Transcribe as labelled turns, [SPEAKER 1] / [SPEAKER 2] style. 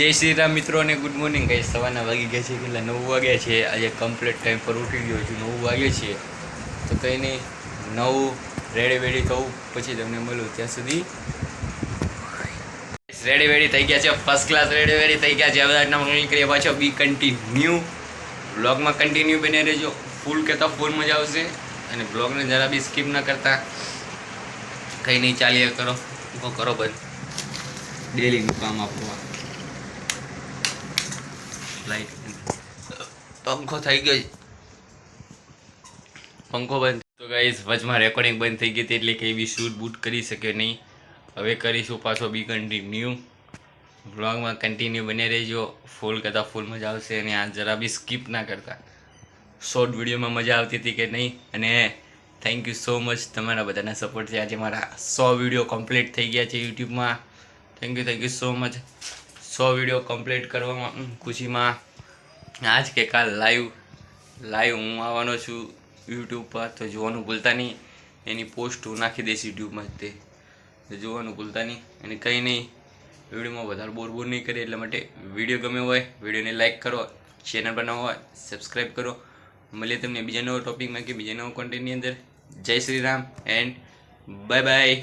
[SPEAKER 1] જય શ્રી રામ મિત્રો અને ગુડ મોર્નિંગ કઈ સવારના વાગી ગયા છે કેટલા? નવ વાગ્યા છે. આજે કમ્પ્લીટ ટાઈમ પર ઉઠી ગયો છું. નવ વાગ્યા છે. તો કંઈ નહીં, નવું રેડી વેડી થવું. પછી તમને મળું ત્યાં સુધી. રેડી વેડી થઈ ગયા છે. ફર્સ્ટ ક્લાસ રેડી વેડી થઈ ગયા છે. હવે આજના નીકળીએ પાછો બી કન્ટિન્યુ બ્લોગમાં કન્ટિન્યુ બને રહેજો. ફૂલ કહેતા ફૂલ મજા આવશે. અને બ્લોગને જરા બી સ્કીપ ન કરતા. કંઈ નહીં, ચાલીએ કરો. કરો બંધ. ડેલીનું કામ આપવા. લાઈટ પંખો થઈ ગયો પંખો બંધ. તો ગાઈસ વચમાં રેકોર્ડિંગ બંધ થઈ ગઈ હતી એટલે કે એવી શૂટ બૂટ કરી શક્યો નહીં. હવે કરીશું પાછો બી કન્ટિન્યુ બ્લોગમાં કન્ટિન્યુ બને રહેજો. ફૂલ કરતાં ફૂલ મજા આવશે અને આ જરા બી સ્કીપ ના કરતા. શોર્ટ વિડીયોમાં મજા આવતી હતી કે નહીં? અને થેન્ક યુ સો મચ તમારા બધાના સપોર્ટથી આજે મારા સો વીડિયો કમ્પ્લીટ થઈ ગયા છે યુટ્યુબમાં thank you thank you so much so video complete કરવામાં ખુશીમાં. આજ કે કાલ લાઈવ લાઈવ હું આવવાનો છું યુટ્યુબ પર, તો જોવાનું ભૂલતા નહીં. એની પોસ્ટ હું નાખી દઈશ યુટ્યુબમાં તે. જોવાનું ભૂલતા નહીં. અને કંઈ નહીં વિડીયોમાં વધારે બોર બોર નહીં કરીએ એટલા માટે વીડિયો ગમે હોય વિડીયોને લાઈક કરો ચેનલ બનાવો હોય સબસ્ક્રાઈબ કરો. મળીએ તમને બીજા નવો ટોપિકમાં કે બીજા નવો કોન્ટેન્ટની અંદર. જય Shri Ram and bye bye